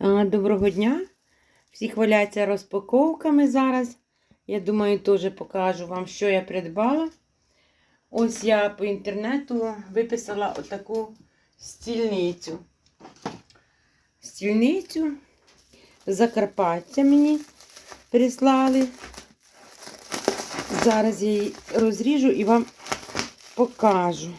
Доброго дня! Всі хваляться розпаковками зараз. Я думаю, теж покажу вам, що я придбала. Ось я по інтернету виписала отаку стільницю. Стільницю Закарпаття мені прислали. Зараз я її розріжу і вам покажу.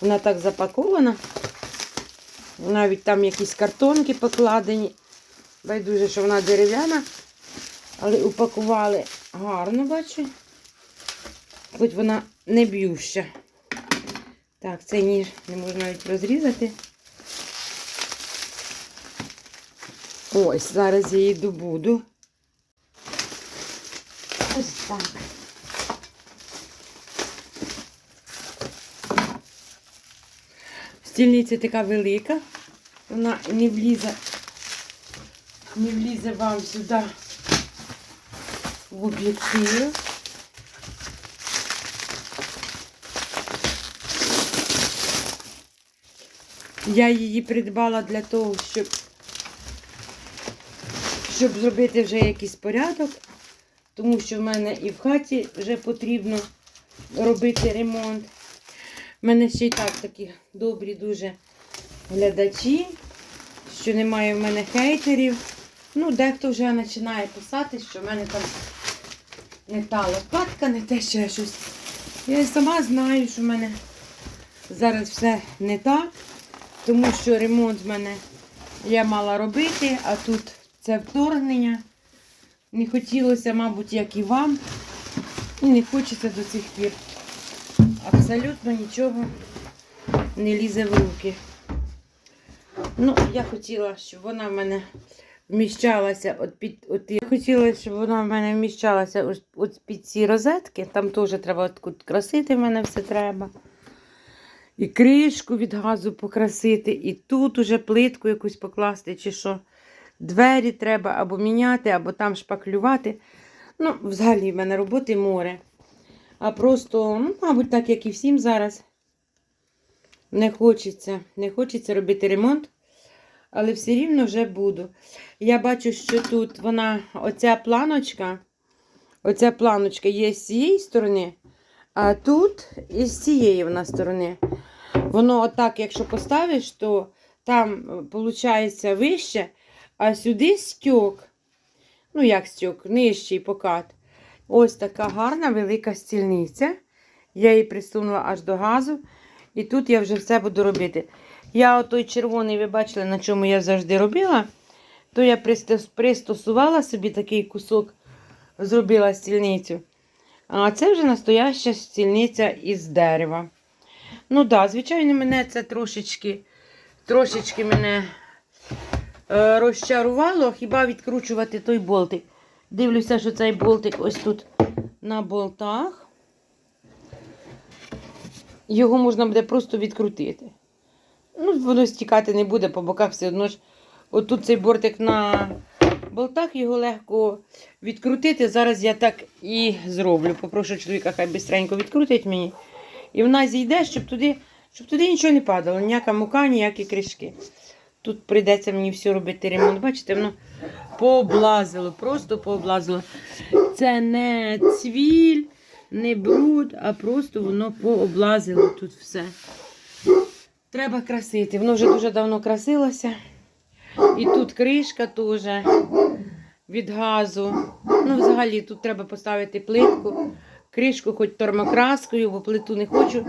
Вона так запакована. Навіть там якісь картонки покладені. Байдуже, що вона дерев'яна. Але упакували гарно, бачу. Хоч вона не б'юща. Так, цей ніж не можна навіть розрізати. Ось, зараз я її добуду. Ось так. Стільниця така велика. Вона не влізе, не влізе вам сюди в об'єктив. Я її придбала для того, щоб, щоб зробити вже якийсь порядок, тому що в мене і в хаті вже потрібно робити ремонт. У мене ще й так такі добрі дуже глядачі, що немає в мене хейтерів. Ну, дехто вже починає писати, що в мене там не та лопатка, не те ще щось. Я сама знаю, що в мене зараз все не так, тому що ремонт в мене я мала робити, а тут це вторгнення. Не хотілося, мабуть, як і вам. І не хочеться до цих пір. Абсолютно нічого не лізе в руки. Ну, я хотіла, щоб вона в мене вміщалася от під. От, я хотіла, щоб вона в мене вміщалася от під ці розетки. Там теж треба от красити, в мене все треба. І кришку від газу покрасити, і тут уже плитку якусь покласти, чи що. Двері треба або міняти, або там шпаклювати. Ну, взагалі, в мене роботи море. А просто, ну, мабуть, так як і всім зараз. Не хочеться, не хочеться робити ремонт, але все рівно вже буду. Я бачу, що тут вона, оця планочка, оця планочка є з цієї сторони, а тут і з цієї вона сторони. Воно отак, якщо поставиш, то там виходить вище, а сюди стьок. Ну, як стьок, нижчий покат. Ось така гарна велика стільниця. Я її присунула аж до газу. І тут я вже все буду робити. Я отой червоний, ви бачили, на чому я завжди робила. То я пристосувала собі такий кусок, зробила стільницю. А це вже настояща стільниця із дерева. Ну так, да, звичайно, мене це трошечки, трошечки мене е, розчарувало, хіба відкручувати той болтик. Дивлюся, що цей болтик ось тут на болтах. Його можна буде просто відкрутити. Ну, воно стікати не буде, по боках все одно ж. Отут цей бортик на болтах, його легко відкрутити. Зараз я так і зроблю. Попрошу чоловіка, хай бистренько відкрутить мені. І вона зійде, щоб туди, щоб туди нічого не падало, ніяка мука, ніякі кришки. Тут прийдеться мені все робити ремонт. Бачите, воно пооблазило, просто пооблазило. Це не цвіль, не бруд, а просто воно пооблазило тут все. Треба красити. Воно вже дуже давно красилося. І тут кришка теж від газу. Ну, взагалі, тут треба поставити плитку, кришку, хоч термокраскою, бо плиту не хочу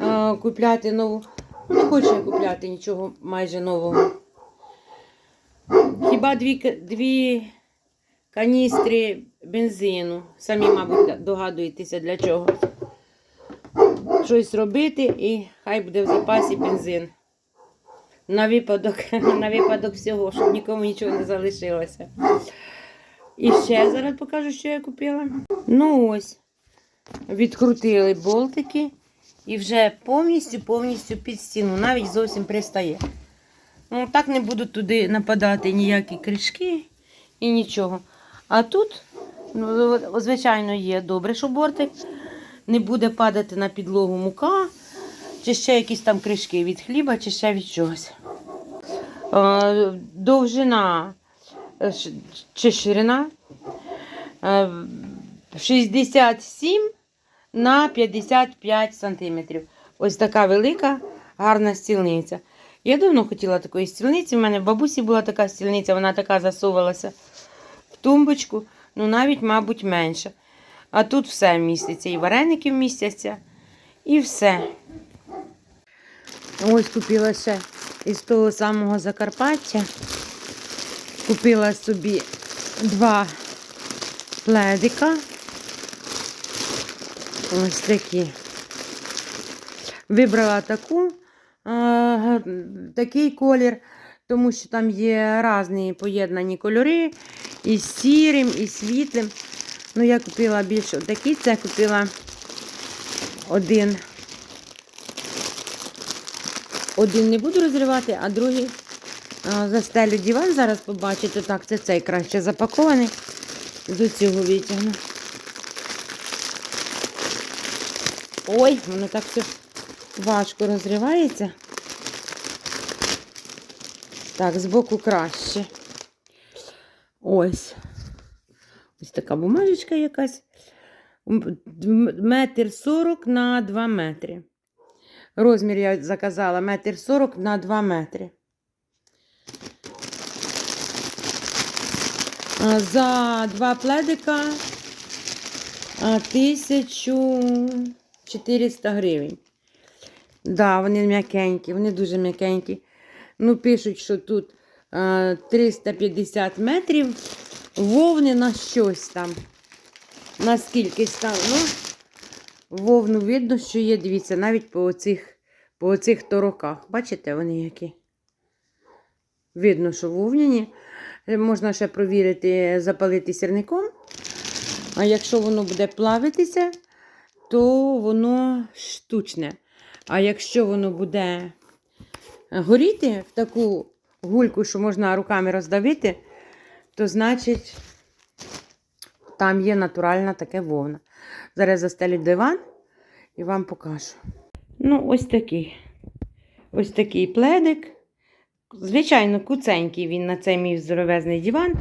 е, купляти нову. Не хочу я купляти нічого майже нового. Хіба дві, дві каністри бензину. Самі, мабуть, догадуєтеся для чого. Щось робити і хай буде в запасі бензин. На випадок, на випадок всього, щоб нікому нічого не залишилося. І ще зараз покажу, що я купила. Ну ось, відкрутили болтики і вже повністю повністю під стіну, навіть зовсім пристає. Ну, так не будуть туди нападати ніякі кришки і нічого. А тут, ну, звичайно, є добре, що бортик. Не буде падати на підлогу мука, чи ще якісь там кришки від хліба, чи ще від чогось. Е, довжина е, чи ширина е, 67 на 55 сантиметрів. Ось така велика, гарна стільниця. Я давно хотіла такої стільниці. У мене в бабусі була така стільниця, вона така засовувалася в тумбочку, ну навіть, мабуть, менше. А тут все міститься. І вареники вмістяться, і все. Ось купила ще із того самого Закарпаття. Купила собі два пледика. Ось такі. Вибрала таку, а, такий колір, тому що там є різні поєднані кольори, і з сірим, і світлим. Ну, я купила більше отакі, це купила один. Один не буду розривати, а другий а, застелю диван. Зараз побачите. Так, це цей краще запакований. До цього витягну. Ой, воно так все важко розривається. Так, збоку краще. Ось. Ось така бумажечка якась. Метр сорок на 2 метри. Розмір я заказала метр сорок на 2 метри. За два пледика а, 1400 гривень. Да, вони м'якенькі, вони дуже м'якенькі. Ну, пишуть, що тут а, 350 метрів вовни на щось там. На скількись там. Ну, вовну видно, що є, дивіться, навіть по оцих, по оцих тороках. Бачите, вони які? Видно, що вовняні. Е, Можна ще провірити, запалити сірником. А якщо воно буде плавитися, то воно штучне. А якщо воно буде горіти в таку гульку, що можна руками роздавити, то значить там є натуральна таке вовна. Зараз застелю диван і вам покажу. Ну, ось такий. Ось такий пледик. Звичайно, куценький він на цей мій здоровезний диван.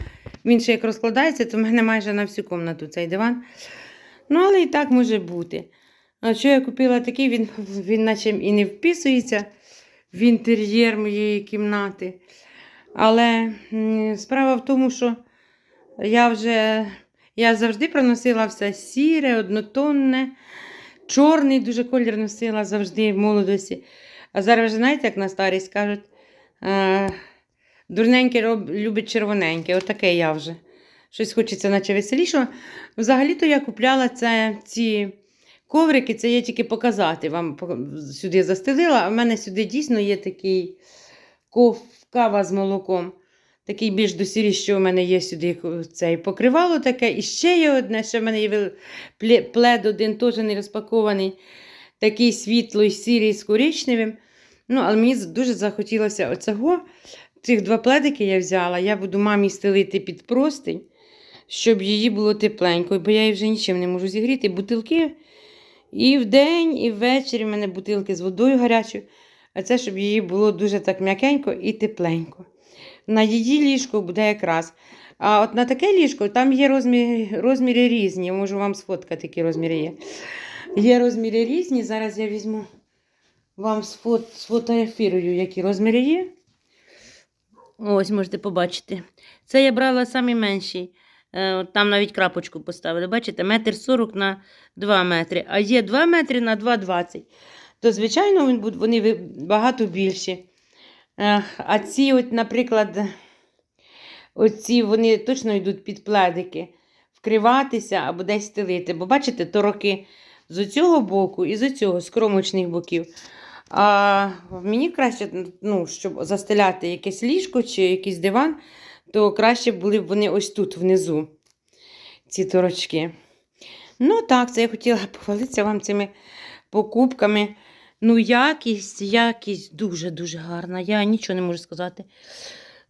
Він ще як розкладається, то в мене майже на всю комнату цей диван. Ну, але і так може бути. А що я купила такий, він, він наче і не вписується в інтер'єр моєї кімнати. Але справа в тому, що я вже я завжди проносила все сіре, однотонне, чорний дуже колір носила завжди в молодості. А зараз вже знаєте, як на старість кажуть, е, дурненьке любить червоненьке. Отаке я вже. Щось хочеться, наче веселішого. Взагалі-то я купляла це, ці коврики, це я тільки показати. Вам сюди застелила, а в мене сюди дійсно є такий кава з молоком. Такий більш досірі, що в мене є сюди цей покривало таке. І ще є одне, що в мене є плед один, теж не розпакований. Такий світлий, сірий з коричневим. Ну, але мені дуже захотілося оцього. Цих два пледики я взяла. Я буду мамі стелити під простень, щоб її було тепленько, бо я її вже нічим не можу зігріти. Бутилки і вдень, і ввечері в мене бутилки з водою гарячою. А це, щоб її було дуже так м'якенько і тепленько. На її ліжко буде якраз. А от на таке ліжко там є розміри, розміри різні. Я можу вам сфоткати, які розміри є. Є розміри різні. Зараз я візьму вам сфот, сфотографірую, які розміри є. Ось можете побачити. Це я брала от Там навіть крапочку поставили. Бачите, метр сорок на 2 метри. А є 2 метри на 2,20. То, звичайно, вони багато більші. Е, А ці, от, наприклад, оці вони точно йдуть під пледики. Вкриватися або десь стелити. Бо бачите, тороки з цього боку і з цього, з кромочних боків. А мені краще, ну, щоб застеляти якесь ліжко чи якийсь диван, то краще були б вони ось тут внизу, ці торочки. Ну, так, це я хотіла похвалитися вам цими покупками. Ну, якість, якість дуже-дуже гарна. Я нічого не можу сказати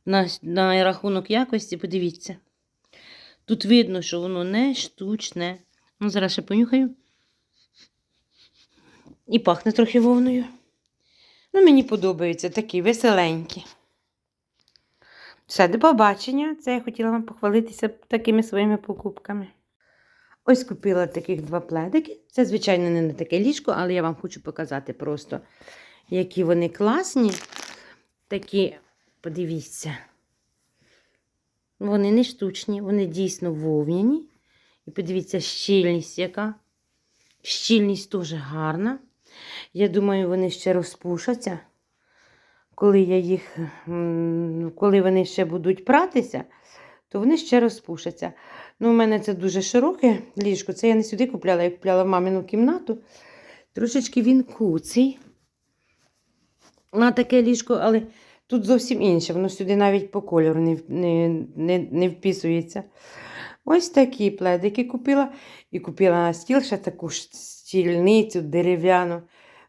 на, на рахунок якості. Подивіться. Тут видно, що воно не штучне. Ну, зараз ще понюхаю. І пахне трохи вовною. Ну, мені подобається такі веселенькі. Все, до побачення. Це я хотіла вам похвалитися такими своїми покупками. Ось купила таких два пледики. Це, звичайно, не на таке ліжко, але я вам хочу показати просто, які вони класні. Такі, подивіться. Вони не штучні, вони дійсно вовняні. І подивіться, щільність яка. Щільність дуже гарна. Я думаю, вони ще розпушаться. Коли я їх, коли вони ще будуть пратися, то вони ще розпушаться. Ну, у мене це дуже широке ліжко. Це я не сюди купляла, я купляла в мамину кімнату. Трошечки він куций. На таке ліжко, але тут зовсім інше. Воно сюди навіть по кольору не, не, не, не вписується. Ось такі пледики купила. І купила на стіл ще таку стільницю дерев'яну,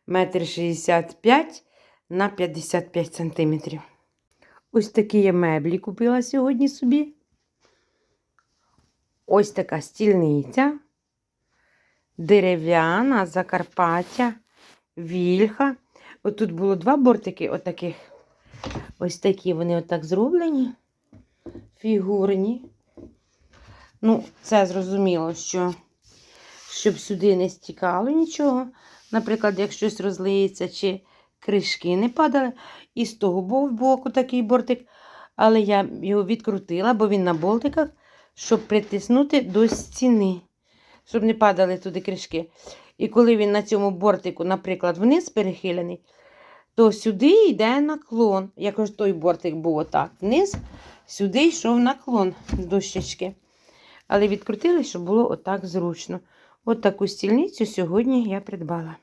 метр шістдесят п'ять на 55 сантиметрів. Ось такі я меблі купила сьогодні собі. Ось така стільниця. Дерев'яна, Закарпаття, вільха. Отут було два бортики отаких. Ось такі вони отак зроблені. Фігурні. Ну, це зрозуміло, що щоб сюди не стікало нічого. Наприклад, як щось розлиється чи кришки не падали. І з того бо- боку такий бортик. Але я його відкрутила, бо він на болтиках, щоб притиснути до стіни, щоб не падали туди кришки. І коли він на цьому бортику, наприклад, вниз перехилений, то сюди йде наклон. Як ось той бортик був отак вниз, сюди йшов наклон з дощечки. Але відкрутили, щоб було отак зручно. От таку стільницю сьогодні я придбала.